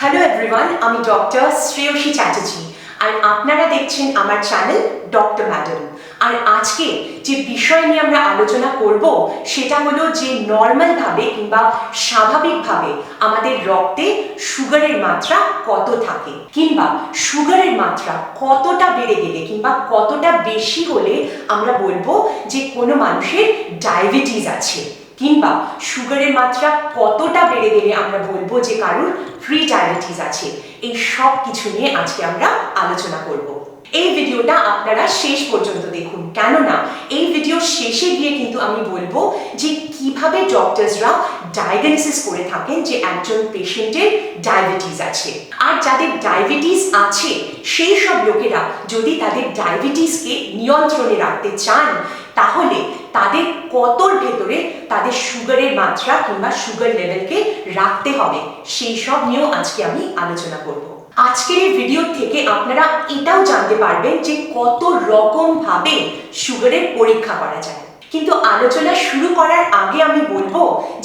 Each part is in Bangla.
হ্যালো এভরিওয়ান আমি ডক্টর শ্রেয়সী চ্যাটার্জি আর আপনারা দেখছেন আমার চ্যানেল ডক্টর ম্যাডাম আর আজকে যে বিষয় নিয়ে আমরা আলোচনা করব, সেটা হলো যে নর্মালভাবে কিংবা স্বাভাবিকভাবে আমাদের রক্তে সুগারের মাত্রা কত থাকে, কিংবা সুগারের মাত্রা কতটা বেড়ে গেলে কিংবা কতটা বেশি হলে আমরা বলব যে কোনো মানুষের ডায়াবেটিস আছে। কিংবা সুগারের মাত্রা কতটা বেড়ে গেলে আমরা বলব যে কারোর প্রি ডায়াবেটিস আছে? এই সব কিছু নিয়ে আজকে আমরা আলোচনা করব। এই ভিডিওটা আপনারা শেষ পর্যন্ত দেখুন। কেননা এই ভিডিও শেষে গিয়ে কিন্তু আমি বলব যে কীভাবে ডক্টরসরা ডায়াগনোসিস করে থাকেন যে একজন পেশেন্টের ডায়াবেটিস আছে। আর যাদের ডায়াবেটিস আছে, সেই সব লোকেরা যদি তাদের ডায়াবেটিসকে নিয়ন্ত্রণে রাখতে চান, তাহলে তাদের কতর ভেতরে তাদের সুগারের মাত্রা কিংবা সুগার লেভেলকে রাখতে হবে। সেই সব নিয়েও আজকে আমি আলোচনা করব। আজকের এই ভিডিও থেকে আপনারা এটাও জানতে পারবেন যে কত রকম ভাবে সুগারের পরীক্ষা করা যায়। কিন্তু আলোচনা শুরু করার আগে আমি বলব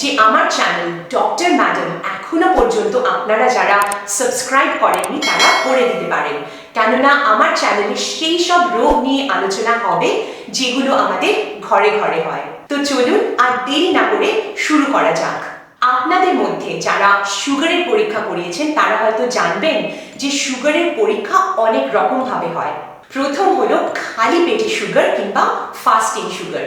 যে আমার চ্যানেল ডক্টর ম্যাডাম এখনও পর্যন্ত আপনারা যারা সাবস্ক্রাইব করেননি, তারা করে দিতে পারেন। কেননা আমার চ্যানেলে সেই সব রোগ নিয়ে আলোচনা হবে, যেগুলো আমাদের ঘরে ঘরে হয়। তো চলুন আর দেরি না করে শুরু করা যাক। আপনাদের মধ্যে যারা সুগারের পরীক্ষা করিয়েছেন, তারা হয়তো জানবেন যে সুগারের পরীক্ষা অনেক রকম ভাবে হয়। প্রথম হলো খালি পেটে সুগার কিংবা ফাস্টিং সুগার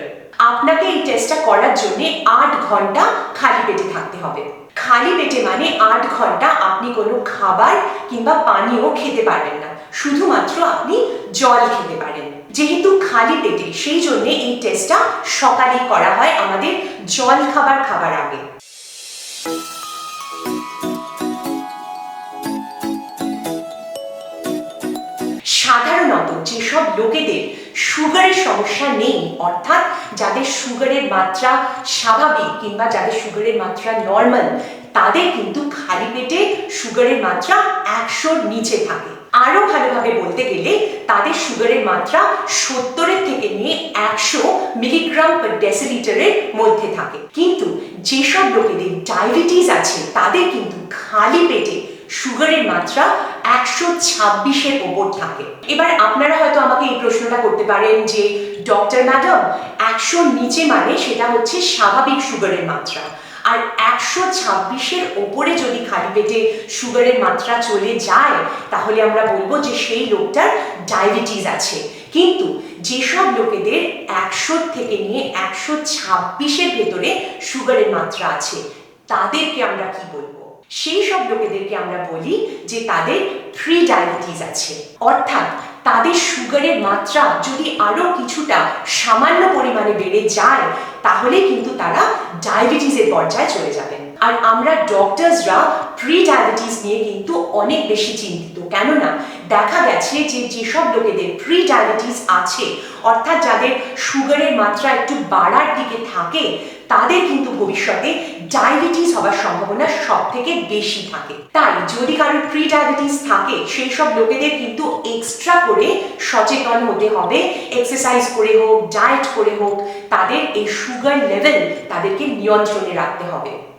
আপনাকে এই টেস্টটা করার জন্য আট ঘণ্টা খালি পেটে থাকতে হবে। খালি পেটে মানে আট ঘণ্টা আপনি কোনো খাবার কিংবা পানীয় খেতে পারবেন না। শুধুমাত্র আপনি জল খেতে পারেন। যেহেতু খালি পেটে, সেই জন্য এই টেস্টটা সকালে করা হয় আমাদের জল খাবার খাবার আগে। সাধারণত যেসব লোকেদের সুগারের সমস্যা নেই, অর্থাৎ যাদের সুগারের মাত্রা স্বাভাবিক কিংবা যাদের সুগারের মাত্রা নর্মাল তাদের কিন্তু খালি পেটে সুগারের মাত্রা একশোর নিচে থাকে। আরও ভালোভাবে বলতে গেলে তাদের সুগারের মাত্রা সত্তরের থেকে নিয়ে একশো মিলিগ্রাম পার ডেসিলিটারের মধ্যে থাকে। কিন্তু যেসব লোকেদের ডায়াবেটিস আছে, তাদের কিন্তু খালি পেটে সুগারের মাত্রা একশো ছাব্বিশের ওপর থাকে। এবার আপনারা হয়তো আমাকে এই প্রশ্নটা করতে পারেন যে ডক্টর ম্যাডাম একশো নিচে মানে সেটা হচ্ছে স্বাভাবিক সুগারের মাত্রা। আর একশো ছাব্বিশের ওপরে যদি খালি পেটে সুগারের মাত্রা চলে যায়, তাহলে আমরা বলব যে সেই লোকটার ডায়াবেটিস আছে। কিন্তু যেসব লোকেদের একশো থেকে নিয়ে একশো ছাব্বিশের ভেতরে সুগারের মাত্রা আছে, তাদেরকে আমরা কি বলব? সেই সব লোকেদেরকে আমরা বলি যে তাদের প্রি ডায়াবেটিস আছে। অর্থাৎ তাদের সুগারের মাত্রা যদি আরও কিছুটা সামান্য পরিমাণে বেড়ে যায়, তাহলে কিন্তু তারা ডায়াবেটিসের পর্যায়ে চলে যাবেন। আর আমরা ডক্টরসরা প্রি ডায়াবেটিস নিয়ে কিন্তু অনেক বেশি চিন্তিত। কেননা দেখা গেছে যে যেসব লোকেদের প্রি ডায়াবেটিস আছে, অর্থাৎ যাদের সুগারের মাত্রা একটু বাড়ার দিকে থাকে তাদের কিন্তু ভবিষ্যতে ডায়াবেটিস হওয়ার সম্ভাবনা সব থেকে বেশি থাকে। তাই যদি কারোর প্রি ডায়াবেটিস থাকে, সেই সব লোকেদের কিন্তু এক্সট্রা করে সচেতন হতে হবে। এক্সারসাইজ করে হোক ডায়েট করে হোক, তাদের এই সুগার লেভেল তাদেরকে নিয়ন্ত্রণে রাখতে হবে।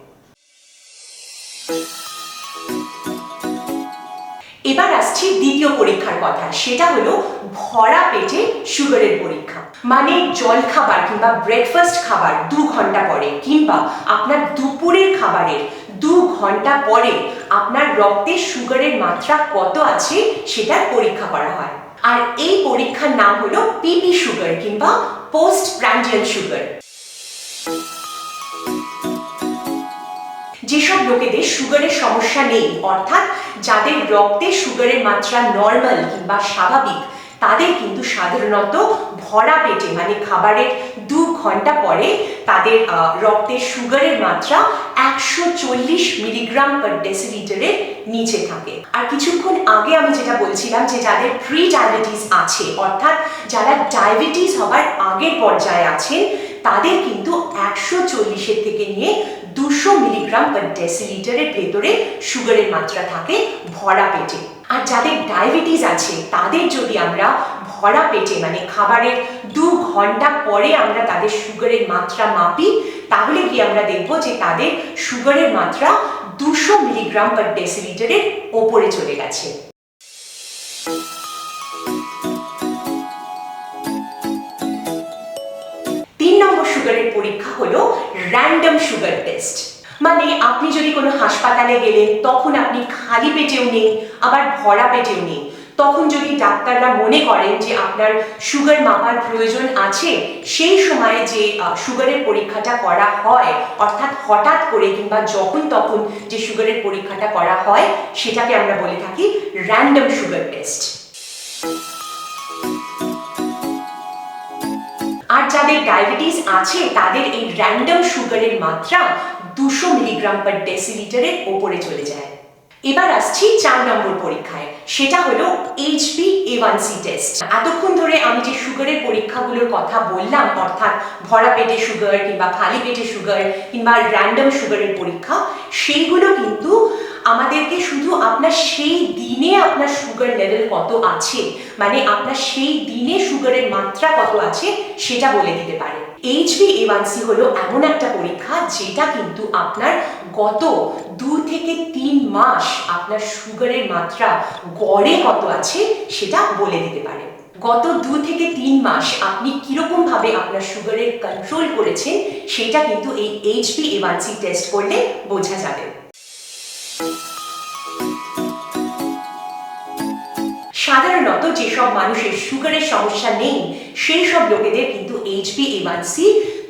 এবার আসছি দ্বিতীয় পরীক্ষার কথা। সেটা হলো ভরা পেটে সুগারের পরীক্ষা। মানে জল খাবার কিংবা ব্রেকফাস্ট খাবার দু ঘণ্টা পরে কিংবা আপনার দুপুরের খাবারের দু ঘণ্টা পরে আপনার রক্তে সুগারের মাত্রা কত আছে সেটার পরীক্ষা করা হয়। আর এই পরীক্ষার নাম হলো পিপি সুগার কিংবা পোস্ট প্র্যান্ডিয়াল সুগার যেসব লোকেদের সুগারের সমস্যা নেই, অর্থাৎ যাদের রক্তে সুগারের মাত্রা নর্মাল কিংবা স্বাভাবিক, তাদের কিন্তু সাধারণত ভরা পেটে মানে খাবারের দু ঘণ্টা পরে তাদের রক্তের রক্তে সুগারের মাত্রা একশো চল্লিশ মিলিগ্রাম পার ডেসিলিটারের নিচে থাকে। আর কিছুক্ষণ আগে আমি যেটা বলছিলাম যে যাদের প্রি ডায়াবেটিস আছে, অর্থাৎ যারা ডায়াবেটিস হবার আগের পর্যায়ে আছেন তাদের কিন্তু একশো চল্লিশের থেকে নিয়ে দুশো মিলিগ্রাম পার ডেসিলিটারের ভেতরে সুগারের মাত্রা থাকে ভরা পেটে। আর যাদের ডায়াবেটিস আছে, তাদের যদি আমরা ভরা পেটে মানে খাবারের দু ঘণ্টা পরে আমরা তাদের সুগারের মাত্রা মাপি, তাহলে কি আমরা দেখব যে তাদের সুগারের মাত্রা দুশো মিলিগ্রাম পার ডেসিলিটারের ওপরে চলে গেছে। তিন নম্বর সুগারের পরীক্ষা হলো র্যান্ডম সুগার টেস্ট মানে আপনি যদি কোনো হাসপাতালে গেলেন, তখন আপনি খালি পেটেও নেই, আবার ভরা পেটেও নেই। তখন যদি ডাক্তাররা মনে করেন যে আপনার সুগার মাপার প্রয়োজন আছে, সেই সময় যে সুগারের পরীক্ষাটা করা হয়, অর্থাৎ হঠাৎ করে কিংবা যখন তখন যে সুগারের পরীক্ষাটা করা হয়, সেটাকে আমরা বলে থাকি র্যান্ডম সুগার টেস্ট আর যাদের ডায়াবেটিস আছে, তাদের এই র্যান্ডম সুগারের মাত্রা দুশো মিলিগ্রাম পার ডেসিলিটারের ওপরে চলে যায়। এবার আসছি চার নম্বর পরীক্ষায়। সেটা হলো এইচপি এওয়ানসি টেস্ট এতক্ষণ ধরে আমি যে সুগারের পরীক্ষাগুলোর কথা বললাম, অর্থাৎ ভরা পেটে সুগার কিংবা খালি পেটে সুগার কিংবা র্যান্ডম সুগারের পরীক্ষা, সেইগুলো কিন্তু আমাদেরকে শুধু আপনার সেই দিনে আপনার সুগার লেভেল কত আছে মানে আপনার সেই দিনে সুগারের মাত্রা কত আছে, সেটা বলে দিতে পারে। এইচবি হলো এমন একটা পরীক্ষা যেটা কিন্তু আপনার গত দু থেকে তিন মাস আপনার সুগারের মাত্রা গড়ে কত আছে সেটা বলে দিতে পারে। গত দু থেকে তিন মাস আপনি কীরকমভাবে আপনার সুগারের কন্ট্রোল করেছেন সেটা কিন্তু এই এইচবি এওয়ানসি টেস্ট করলে বোঝা যাবে। সাধারণত যেসব মানুষের সুগারের সমস্যা নেই সেই সব লোকেদের কিন্তু এইচবি এওয়ানসি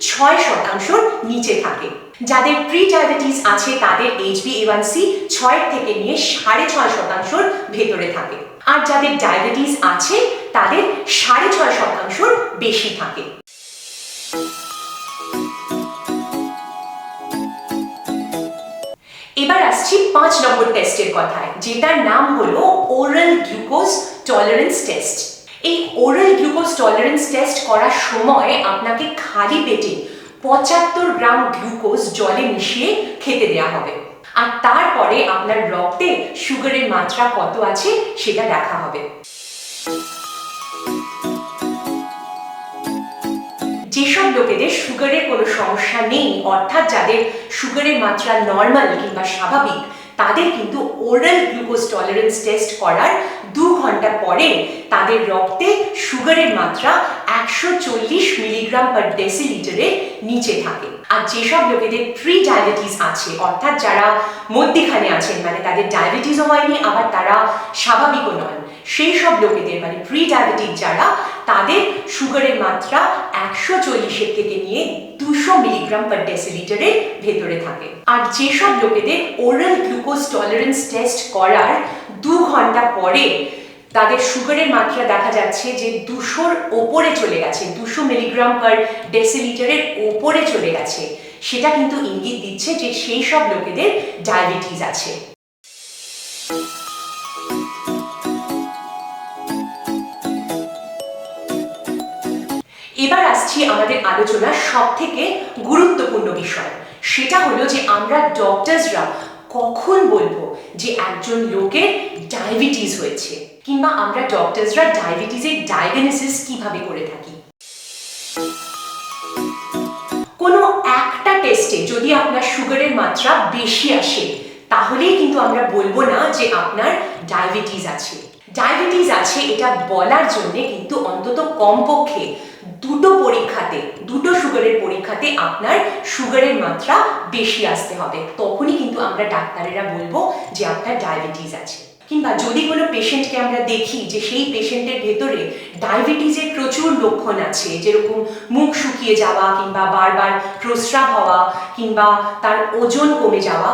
ছয় শতাংশর নিচে থাকে। যাদের প্রি ডায়াবেটিস আছে, তাদের এইচবি এওয়ানসি ছয় থেকে নিয়ে সাড়ে ছয় শতাংশর ভেতরে থাকে। আর যাদের ডায়াবেটিস আছে, তাদের সাড়ে ছয় শতাংশর বেশি থাকে। এবার আসছি পাঁচ নম্বর টেস্টের কথায়, যেটার নাম হলো ওরাল গ্লুকোজ টলারেন্স টেস্ট এই ওরাল গ্লুকোজ টলারেন্স টেস্ট করার সময় আপনাকে খালি পেটে পঁচাত্তর গ্রাম গ্লুকোজ জলে মিশিয়ে খেতে দেওয়া হবে। আর তারপরে আপনার রক্তে সুগারের মাত্রা কত আছে সেটা দেখা হবে। যেসব লোকেদের সুগারের কোনো সমস্যা নেই, অর্থাৎ যাদের সুগারের মাত্রা নর্মাল কিংবা স্বাভাবিক, তাদের কিন্তু ওরাল গ্লুকোজ টলারেন্স টেস্ট করার দু ঘণ্টা পরে তাদের রক্তে সুগারের মাত্রা একশো চল্লিশ মিলিগ্রাম পার ডেসিলিটারের নিচে থাকে। আর যেসব লোকেদের প্রি ডায়াবেটিস আছে, অর্থাৎ যারা মধ্যিখানে আছেন মানে তাদের ডায়াবেটিসও হয়নি, আবার তারা স্বাভাবিকও নন সেই সব লোকেদের মানে প্রি ডায়াবেটিক যারা, তাদের সুগারের মাত্রা একশো চল্লিশের থেকে নিয়ে দুশো মিলিগ্রাম পার ডেসিলিটারের ভেতরে থাকে। আর যেসব লোকেদের ওরাল গ্লুকোজ টলারেন্স টেস্ট করার দু ঘণ্টা পরে তাদের সুগারের মাত্রা দেখা যাচ্ছে যে দুশোর ওপরে চলে গেছে, দুশো মিলিগ্রাম পার ডেসিলিটারের ওপরে চলে গেছে। সেটা কিন্তু ইঙ্গিত দিচ্ছে যে সেই সব লোকেদের ডায়াবেটিস আছে। এবার আসছি আমাদের আলোচনার সব থেকে গুরুত্বপূর্ণ বিষয়। সেটা হলো যে আমরা ডক্টরসরা কখন বলব যে একজন লোকের ডায়াবেটিস হয়েছে কিংবা আমরা ডক্টরসরা ডায়াবেটিসের ডায়াগনোসিস কীভাবে করে থাকি? কোনো একটা টেস্টে যদি আপনার সুগারের মাত্রা বেশি আসে, তাহলেই কিন্তু আমরা বলব না যে আপনার ডায়াবেটিস আছে। ডায়াবেটিস আছে, এটা বলার জন্য কিন্তু অন্তত কমপক্ষে দুটো পরীক্ষাতে, দুটো সুগারের পরীক্ষাতে আপনার সুগারের মাত্রা বেশি আসতে হবে। তখনই কিন্তু আমরা ডাক্তারেরা বলব যে আপনার ডায়াবেটিস আছে। কিংবা যদি কোনো পেশেন্টকে আমরা দেখি যে সেই পেশেন্টের ভেতরে ডায়াবেটিসের প্রচুর লক্ষণ আছে, যেরকম মুখ শুকিয়ে যাওয়া কিংবা বারবার প্রস্রাব হওয়া কিংবা তার ওজন কমে যাওয়া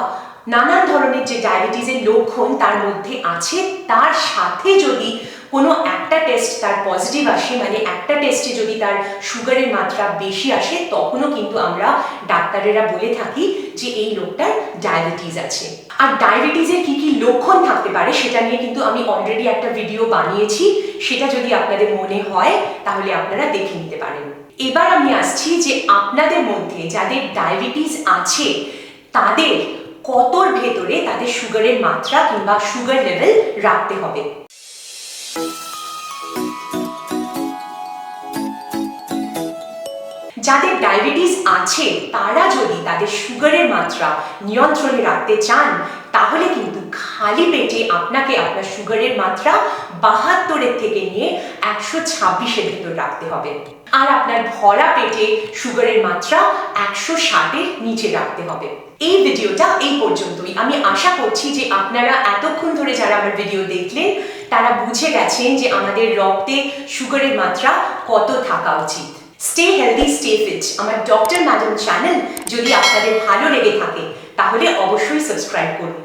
নানান ধরনের যে ডায়াবেটিসের লক্ষণ তার মধ্যে আছে, তার সাথে যদি কোনো একটা টেস্ট তার পজিটিভ আসে মানে একটা টেস্টে যদি তার সুগারের মাত্রা বেশি আসে, তখনও কিন্তু আমরা ডাক্তারেরা বলে থাকি যে এই লোকটার ডায়াবেটিস আছে। আর ডায়াবেটিসের কি কি লক্ষণ থাকতে পারে সেটা নিয়ে কিন্তু আমি অলরেডি একটা ভিডিও বানিয়েছি। সেটা যদি আপনাদের মনে হয়, তাহলে আপনারা দেখে নিতে পারেন। এবার আমি আসছি যে আপনাদের মধ্যে যাদের ডায়াবেটিস আছে, তাদের কতর ভেতরে তাদের সুগারের মাত্রা কিংবা সুগার লেভেল রাখতে হবে? যাদের ডায়াবেটিস আছে, তারা যদি তাদের সুগারের মাত্রা নিয়ন্ত্রণে রাখতে চান, তাহলে কিন্তু খালি পেটে আপনাকে আপনার সুগারের মাত্রা বাহাত্তরের থেকে নিয়ে একশো ছাব্বিশের ভিতর রাখতে হবে। আর আপনার ভরা পেটে সুগারের মাত্রা একশো ষাটের নিচে রাখতে হবে। এই ভিডিওটা এই পর্যন্তই। আমি আশা করছি যে আপনারা এতক্ষণ ধরে যারা আমার ভিডিও দেখলেন, তারা বুঝে গেছেন যে আমাদের রক্তে সুগারের মাত্রা কত থাকা উচিত। স্টে হেলদি স্টে ফিট আমার ডক্টর ম্যাডাম চ্যানেল যদি আপনাদের ভালো লেগে থাকে, তাহলে অবশ্যই সাবস্ক্রাইব করুন।